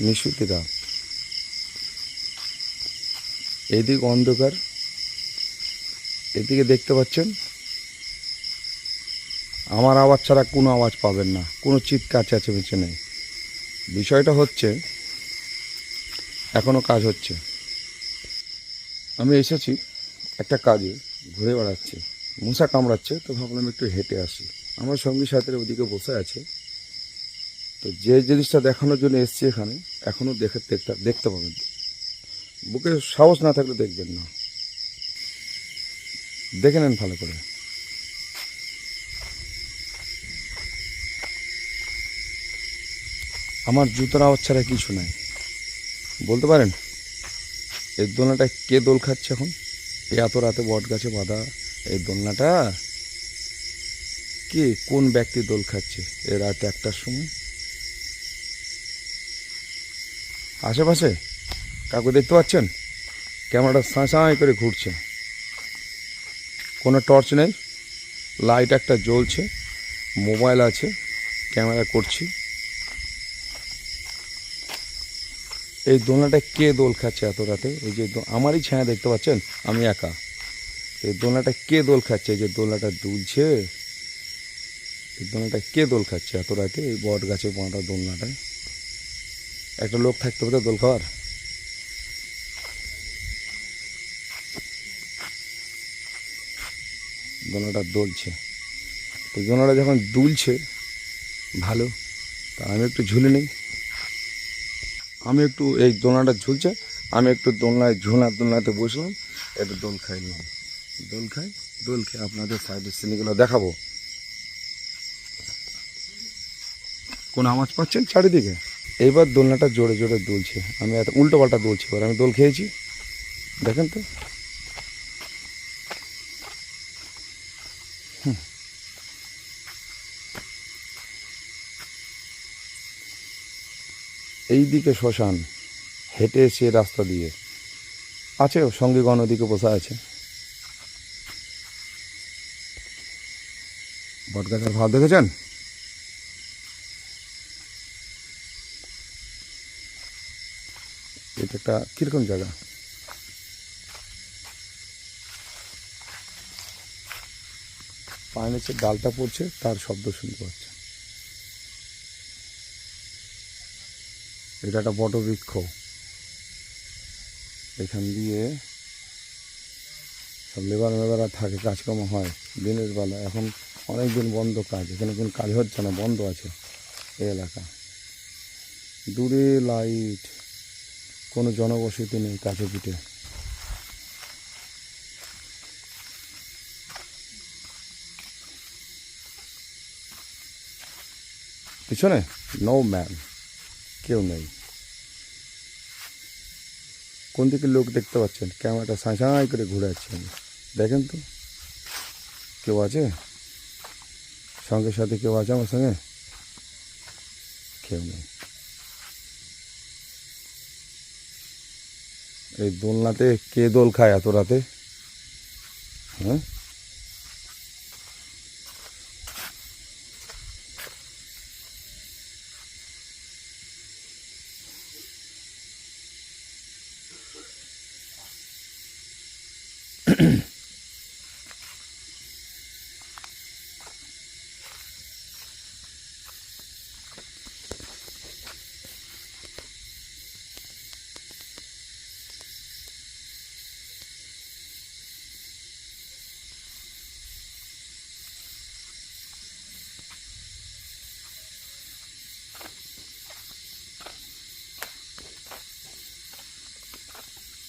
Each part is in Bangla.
নিশুতিরা এদিক অন্ধকার, এদিকে দেখতে পাচ্ছেন? আমার আওয়াজ ছাড়া কোনো আওয়াজ পাবেন না, কোনো চিৎকার চেঁচেমেচে নেই। বিষয়টা হচ্ছে এখনও কাজ হচ্ছে। আমি এসেছি একটা কাজে, ঘুরে বেড়াচ্ছি। মশা কামড়াচ্ছে, তো ভাবলাম একটু হেঁটে আসি। আমার সঙ্গী সাথে ওদিকে বসে আছে। তো যে জিনিসটা দেখানোর জন্য এসছি এখানে এখনও দেখে দেখতে দেখতে পাবেন। বুকে সাহস না থাকলে দেখবেন না। দেখে নেন ভালো করে। আমার জুতোর আওয়াজ ছাড়া কিছু নাই। বলতে পারেন, এই দোলনাটা কে দোল খাচ্ছে এখন? এত রাতে বট গাছে বাঁধা, এই দোলনাটা? কে কোন ব্যক্তি দোল খাচ্ছে? এ রাত একটার সময়? আশেপাশে? কাকু দেখতে পাচ্ছেন? ক্যামেরাটা সাঁসাই করে ঘুরছে। কোনো টর্চ নেই। লাইট একটা জ্বলছে। মোবাইল আছে। ক্যামেরা করছি। এই দোলনাটা কে দোল খাচ্ছে এত রাতে? এই যে আমারই ছায়া দেখতে পাচ্ছেন? আমি একা। এই দোলনাটা কে দোল খাচ্ছে? এই যে দোলনাটা দুলছে। এই দোলনাটা কে দোল খাচ্ছে এত রাতে? এই বট গাছে বাঁধা দোলনাটায়। একটা লোক থাকতে হবে দোল খাওয়ার। দোলনাটা দুলছে। তো দোলনাটা যখন দুলছে, ভালো, তা আমি একটু ঝুলে নেই। আমি একটু এই দোলনাটা ঝুলছে, আমি একটু দোলনায় ঝুলনা, দোলনাতে বসলাম, একটু দোল খাই নিলাম। দোল খাই, দোল খেয়ে আপনাদের সাইডের সিনেগুলো দেখাবো। কোন আওয়াজ পাচ্ছেন চারিদিকে? এইবার দোলনাটা জোরে জোরে দুলছে। আমি এত উল্টো পাল্টা দুলছি এবার। আমি দোল খেয়েছি। দেখেন তো। এই দিকে শ্মশান, হেঁটে এসে রাস্তা দিয়ে। আছে সঙ্গীগণ ওদিকে বসে আছে। বটগাছের ভাব দেখেছেন? এটা একটা কীরকম জায়গা? পায়ের নিচে ডালটা পড়ছে, তার শব্দ শুনতে পাচ্ছে। এটা একটা বট বৃক্ষ এখান দিয়ে সব লেবার মেবাররা থাকে, কাজকর্ম হয়, দিনের বেলা। এখন অনেক দিন বন্ধ কাজ, এখানে কোনো কাজ হচ্ছে না, বন্ধ আছে এই এলাকা। দূরে লাইট। কোনো জনবসতি নেই কাছে পিঠে। পিছনে? নো ম্যান কেউ নেই। কোন দিকে লোক দেখতে পাচ্ছেন? ক্যামেরাটা সাঁসাই করে ঘুরে যাচ্ছে দেখেন তো। কেউ আছে? সঙ্গে সাথে কেউ আছে আমার সঙ্গে? কেউ নেই। এই দোলনাতে কে দোল খায় এত রাতে? হ্যাঁ?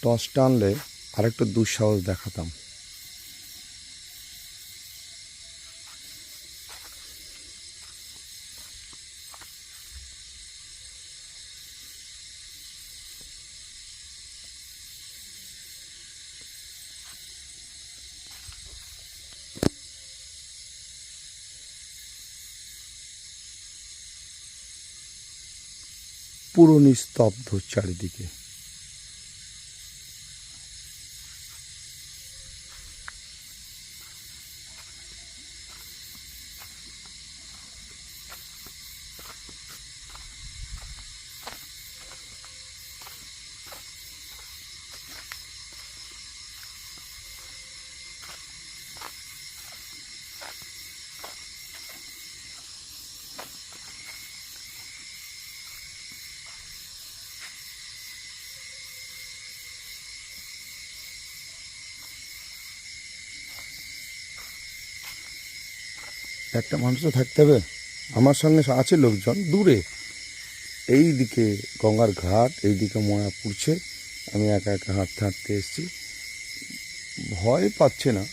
টস টানলে আরেকটু দুঃসাহস দেখাতাম। পুরো নিস্তব্ধ চারিদিকে। একটা মানুষ তো থাকতে হবে। আমার সঙ্গে আছে লোকজন দূরে। এই দিকে গঙ্গার ঘাট, এই দিকে ময়া পুড়ছে। আমি একা একা হাঁটতে হাঁটতে এসেছি। ভয় পাচ্ছে না,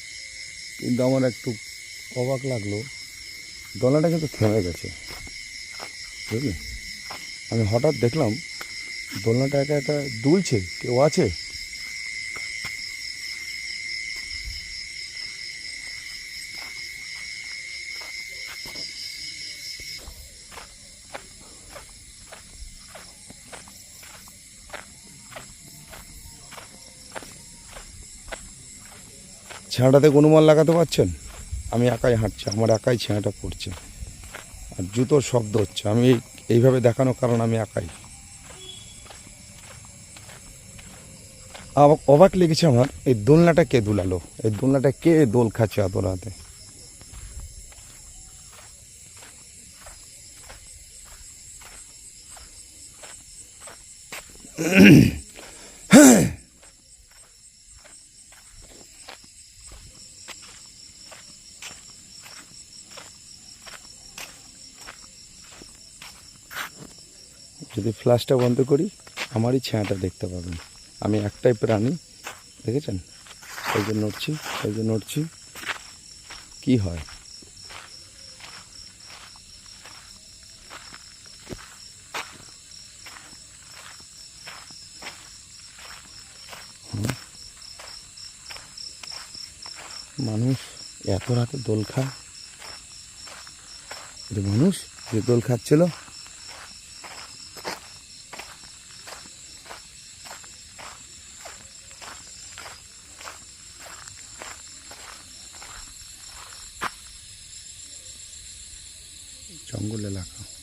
কিন্তু আমার একটু অবাক লাগল। দোলনাটা কিন্তু থেমে গেছে, বুঝলি? আমি হঠাৎ দেখলাম দোলনাটা একা একা দুলছে, কেউ আছে? ছেঁড়াটাতে অনুমান লাগাতে পারছেন? আমি একাই হাঁটছি, আমার একাই ছেঁড়াটা পড়ছে। আর জুতোর শব্দ হচ্ছে, আমি এইভাবে দেখানোর কারণ আমি একাই। অবাক লেগেছে আমার, এই দোলনাটা কে দুলালো? এই দোলনাটা কে দোল খাচ্ছে এত রাতে? যদি ফ্ল্যাশটা বন্ধ করি, আমারই ছায়াটা দেখতে পাবেন। আমি একটাই প্রাণী, দেখেছেন? এই যে নড়ছি, এই যে নড়ছি, কি হয়? মানুষ এত রাতে দোল খায়? মানুষ যে দোল খাচ্ছিল ช่องกุลลักษณ์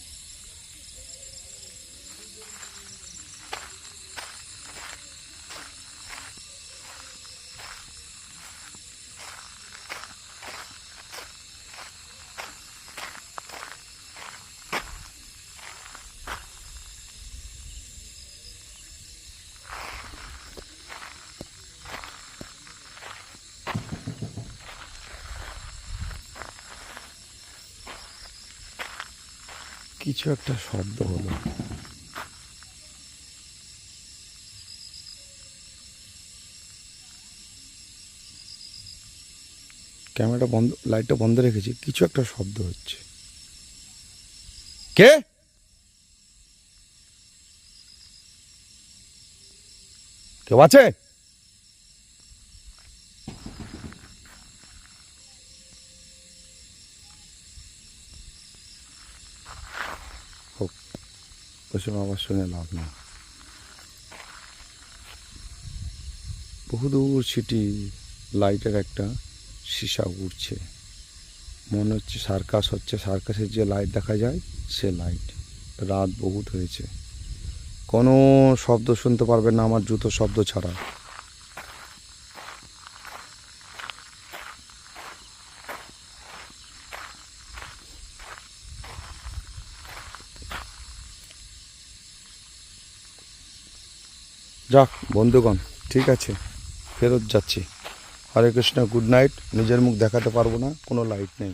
কিছু একটা শব্দ হলো। ক্যামেরাটা বন্ধ, লাইটটা বন্ধ রেখেছি, কিছু একটা শব্দ হচ্ছে। কে? কেউ আছে? ওসব আবার শুনে লাভ না বহুদূর সিটি লাইটের একটা সীসা উঠছে মনে হচ্ছে সার্কাস হচ্ছে, সার্কাসের যে লাইট দেখা যায়, সে লাইট। রাত বহুত হয়েছে। কোনো শব্দ শুনতে পারবে না আমার জুতো শব্দ ছাড়া। যাক, বন্ধুগণ, ঠিক আছে, ফেরত যাচ্ছি। হরে কৃষ্ণ, গুড নাইট, নিজের মুখ দেখাতে পারব না, কোনো লাইট নেই।